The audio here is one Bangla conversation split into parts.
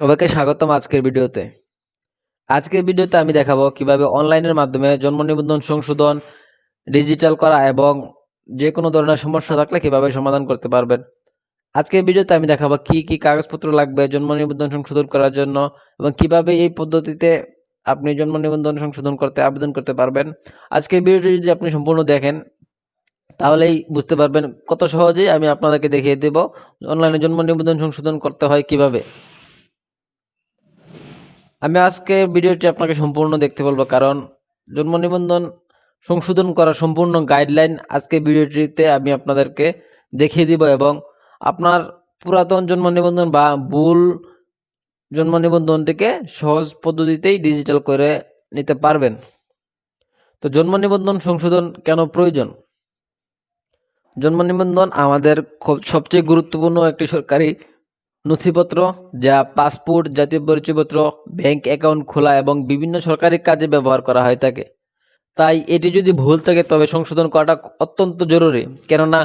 সবাইকে স্বাগতম আজকের ভিডিওতে। আজকের ভিডিওতে আমি দেখাবো কীভাবে অনলাইনের মাধ্যমে জন্ম নিবন্ধন সংশোধন, ডিজিটাল করা এবং যে কোনো ধরনের সমস্যা থাকলে কীভাবে সমাধান করতে পারবেন। আজকের ভিডিওতে আমি দেখাবো কি কি কাগজপত্র লাগবে জন্ম নিবন্ধন সংশোধন করার জন্য এবং কীভাবে এই পদ্ধতিতে আপনি জন্ম নিবন্ধন সংশোধন করতে, আবেদন করতে পারবেন। আজকের ভিডিওটি যদি আপনি সম্পূর্ণ দেখেন, তাহলেই বুঝতে পারবেন কত সহজেই আমি আপনাদেরকে দেখিয়ে দেব অনলাইনে জন্ম নিবন্ধন সংশোধন করতে হয় কীভাবে। আমি আজকে ভিডিওটি আপনাকে সম্পূর্ণ দেখতে বলব, কারণ জন্ম নিবন্ধন সংশোধন করার সম্পূর্ণ গাইডলাইন আজকে ভিডিওটিতে আমি আপনাদেরকে দেখিয়ে দিব এবং আপনার পুরাতন জন্ম নিবন্ধন বা ভুল জন্ম নিবন্ধনটিকে সহজ পদ্ধতিতেই ডিজিটাল করে নিতে পারবেন। তো জন্ম নিবন্ধন সংশোধন কেন প্রয়োজন? জন্ম নিবন্ধন আমাদের সবচেয়ে গুরুত্বপূর্ণ একটি সরকারি নথিপত্র, যা পাসপোর্ট, জাতীয় পরিচয়পত্র, ব্যাংক অ্যাকাউন্ট খোলা এবং বিভিন্ন সরকারি কাজে ব্যবহার করা হয় থাকে তাই এটি যদি ভুল থাকে, তবে সংশোধন করাটা অত্যন্ত জরুরি। কেননা,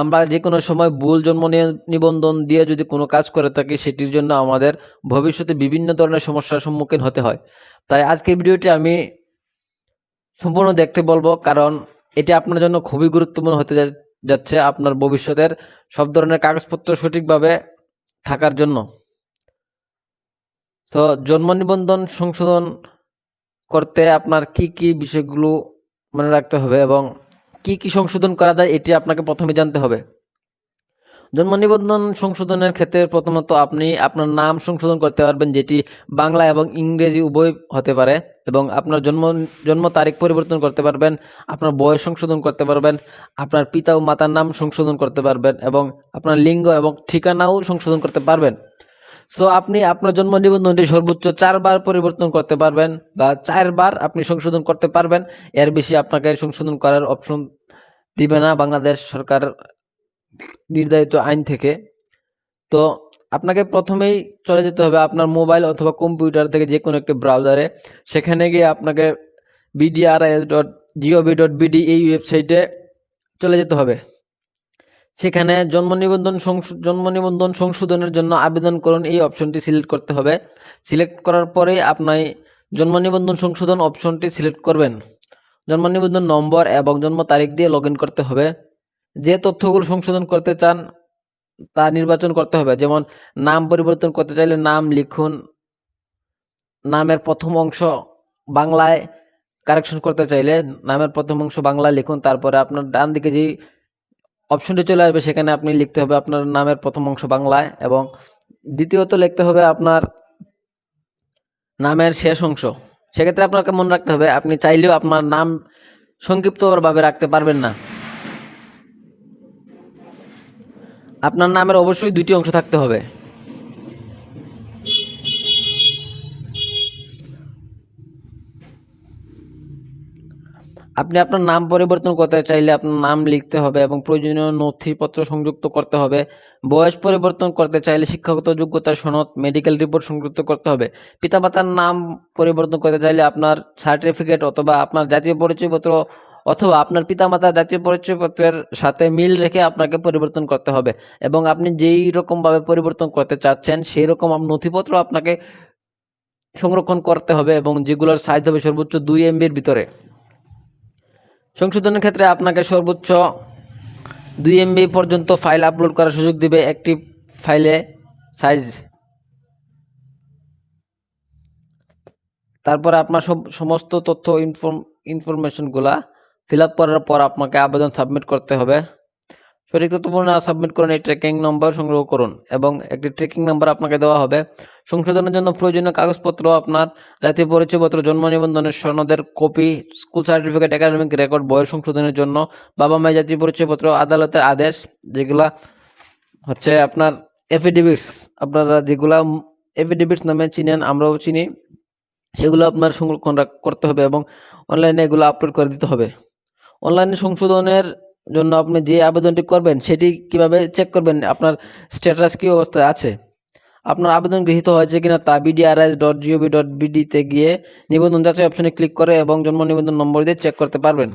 আমরা যে কোনো সময় ভুল জন্ম নিবন্ধন দিয়ে যদি কোনো কাজ করে থাকি, সেটির জন্য আমাদের ভবিষ্যতে বিভিন্ন ধরনের সমস্যার সম্মুখীন হতে হয়। তাই আজকের ভিডিওটি আমি সম্পূর্ণ দেখতে বলব, কারণ এটি আপনার জন্য খুবই গুরুত্বপূর্ণ হতে যাচ্ছে। আপনার ভবিষ্যতের সব ধরনের কাগজপত্র সঠিকভাবে থাকার জন্য। তো জন্ম নিবন্ধন সংশোধন করতে আপনার কি কি বিষয়গুলো মনে রাখতে হবে এবং কি কি সংশোধন করা যায়, এটি আপনাকে প্রথমে জানতে হবে। জন্ম নিবন্ধন সংশোধনের ক্ষেত্রে প্রথমত আপনি আপনার নাম সংশোধন করতে পারবেন, যেটি বাংলা এবং ইংরেজি উভয় হতে পারে, এবং আপনার জন্ম জন্ম তারিখ পরিবর্তন করতে পারবেন, আপনার বয়স সংশোধন করতে পারবেন, আপনার পিতা ও মাতার নাম সংশোধন করতে পারবেন, এবং আপনার লিঙ্গ এবং ঠিকানাও সংশোধন করতে পারবেন। সো, আপনি আপনার জন্ম নিবন্ধনটি সর্বোচ্চ চারবার পরিবর্তন করতে পারবেন, বা চারবার আপনি সংশোধন করতে পারবেন। এর বেশি আপনাকে সংশোধন করার অপশন দিবে না বাংলাদেশ সরকার নির্ধারিত আইন থেকে। তো আপনাকে প্রথমেই চলে যেতে হবে আপনার মোবাইল অথবা কম্পিউটার থেকে যে কোনো একটি ব্রাউজারে। সেখানে গিয়ে আপনাকে BDRS dot gov dot BD এই ওয়েবসাইটে চলে যেতে হবে। সেখানে জন্ম নিবন্ধন জন্ম নিবন্ধন সংশোধনের জন্য আবেদন করুন, এই অপশনটি সিলেক্ট করতে হবে। সিলেক্ট করার পরে আপনি জন্ম নিবন্ধন সংশোধন অপশনটি সিলেক্ট করবেন। জন্ম নিবন্ধন নম্বর এবং জন্ম তারিখ দিয়ে লগ করতে হবে। যে তথ্যগুলো সংশোধন করতে চান, তা নির্বাচন করতে হবে। যেমন, নাম পরিবর্তন করতে চাইলে নাম লিখুন। নামের প্রথম অংশ বাংলায় কারেকশন করতে চাইলে নামের প্রথম অংশ বাংলায় লিখুন। তারপরে আপনার ডান দিকে যে অপশনটি চলে আসবে, সেখানে আপনি লিখতে হবে আপনার নামের প্রথম অংশ বাংলায় এবং দ্বিতীয়ত লিখতে হবে আপনার নামের শেষ অংশ। সেক্ষেত্রে আপনাকে মনে রাখতে হবে, আপনি চাইলেও আপনার নাম সংক্ষিপ্তভাবে রাখতে পারবেন না। আপনার নামের অবশ্যই দুইটি অংশ থাকতে হবে। আপনি আপনার নাম পরিবর্তন করতে চাইলে আপনার নাম লিখতে হবে এবং প্রয়োজনীয় নথিপত্র সংযুক্ত করতে হবে। বয়স পরিবর্তন করতে চাইলে শিক্ষাগত যোগ্যতার সনদ, মেডিকেল রিপোর্ট সংযুক্ত করতে হবে। পিতামাতার নাম পরিবর্তন করতে চাইলে আপনার সার্টিফিকেট অথবা আপনার জাতীয় পরিচয়পত্র অথবা আপনার পিতামাতার জাতীয় পরিচয়পত্রের সাথে মিল রেখে আপনাকে পরিবর্তন করতে হবে এবং আপনি যেই রকমভাবে পরিবর্তন করতে চাচ্ছেন সেই রকম নথিপত্র আপনাকে সংরক্ষণ করতে হবে এবং যেগুলোর সাইজ হবে সর্বোচ্চ দুই এমবির ভিতরে। সংশোধনের ক্ষেত্রে আপনাকে সর্বোচ্চ দুই এমবি পর্যন্ত ফাইল আপলোড করার সুযোগ দিবে একটি ফাইলে সাইজ। তারপরে আপনার সব সমস্ত তথ্য, ইনফর্ম ইনফরমেশনগুলা ফিল আপ করার পর আপনাকে আবেদন সাবমিট করতে হবে। সঠিক তথ্যপূর্ণ সাবমিট করুন, এই ট্র্যাকিং নম্বর সংগ্রহ করুন এবং একটি ট্র্যাকিং নম্বর আপনাকে দেওয়া হবে। সংশোধনের জন্য প্রয়োজনীয় কাগজপত্র, আপনার জাতীয় পরিচয়পত্র, জন্ম নিবন্ধনের সনদের copy school certificate academic record বয়স সংশোধনের জন্য, বাবা মায়ের জাতীয় পরিচয়পত্র, আদালতের আদেশ, যেগুলা হচ্ছে আপনার এফিডেভিটস আপনারা যেগুলা এফিডেভিটস নামে চিনেন, আমরাও চিনি, সেগুলো আপনার সংরক্ষণ করতে হবে এবং অনলাইনে এগুলো আপলোড করে দিতে হবে। অনলাইনে সংশোধনের জন্য আপনি যে আবেদনটি করবেন, সেটি কীভাবে চেক করবেন, আপনার স্ট্যাটাস কী অবস্থায় আছে? আপনার আবেদন গৃহীত হয়েছে কিনা তা বিডিআরএস ডট জিওভি ডট বিডিতে গিয়ে নিবন্ধন যাচাই অপশনে ক্লিক করে এবং জন্ম নিবন্ধন নম্বর দিয়ে চেক করতে পারবেন।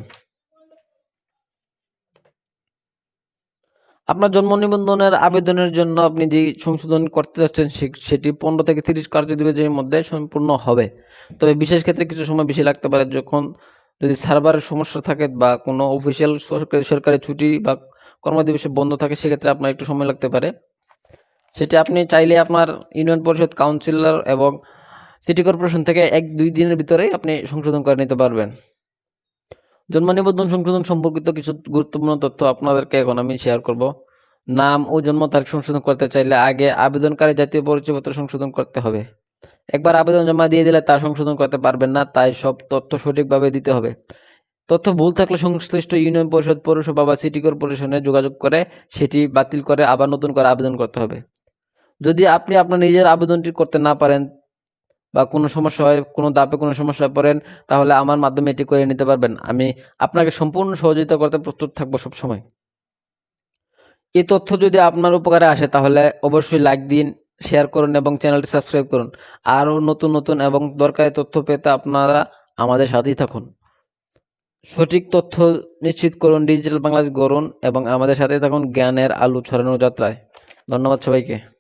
আপনার জন্ম নিবন্ধনের আবেদনের জন্য আপনি যে সংশোধন করতে যাচ্ছেন সেটি পনেরো থেকে তিরিশ কার্য কার্যদিবসের মধ্যে সম্পূর্ণ হবে। তবে বিশেষ ক্ষেত্রে কিছু সময় বেশি লাগতে পারে যখন যদি সার্ভারের সমস্যা থাকে বা কোনো অফিসিয়াল সরকারি সরকারি ছুটি বা কর্মদিবসে বন্ধ থাকে, সেক্ষেত্রে আপনার একটু সময় লাগতে পারে। সেটা আপনি চাইলে আপনার ইউনিয়ন পরিষদ কাউন্সিলর এবং সিটি কর্পোরেশন থেকে এক, দুই দিনের ভিতরেই আপনি সংশোধন করে নিতে পারবেন। জন্ম নিবন্ধন সংশোধন সম্পর্কিত কিছু গুরুত্বপূর্ণ তথ্য আপনাদেরকে এখন আমি শেয়ার করব। নাম ও জন্ম তারিখ সংশোধন করতে চাইলে আগে আবেদনকারী জাতীয় পরিচয়পত্র সংশোধন করতে হবে। একবার আবেদন জমা দিয়ে দিলে তা সংশোধন করতে পারবেন না, তাই সব তথ্য সঠিকভাবে দিতে হবে। তথ্য ভুল থাকলে সংশ্লিষ্ট ইউনিয়ন পরিষদ, পৌরসভা বা সিটি কর্পোরেশনে যোগাযোগ করে সেটি বাতিল করে আবার নতুন করে আবেদন করতে হবে। যদি আপনি আপনার নিজের আবেদনটি করতে না পারেন বা কোনো সমস্যা হয়, কোনো দাপে কোনো সমস্যায় পড়েন, তাহলে আমার মাধ্যমে এটি করে নিতে পারবেন। আমি আপনাকে সম্পূর্ণ সহযোগিতা করতে প্রস্তুত থাকব সবসময়। এই তথ্য যদি আপনার উপকারে আসে, তাহলে অবশ্যই লাইক দিন শেয়ার করুন এবং চ্যানেলটি সাবস্ক্রাইব করুন। আরও নতুন নতুন এবং দরকারি তথ্য পেতে আপনারা আমাদের সাথেই থাকুন। সঠিক তথ্য নিশ্চিত করুন, ডিজিটাল বাংলাদেশ গড়ুন এবং আমাদের সাথে থাকুন জ্ঞানের আলু ছড়ানোর যাত্রায়। ধন্যবাদ সবাইকে।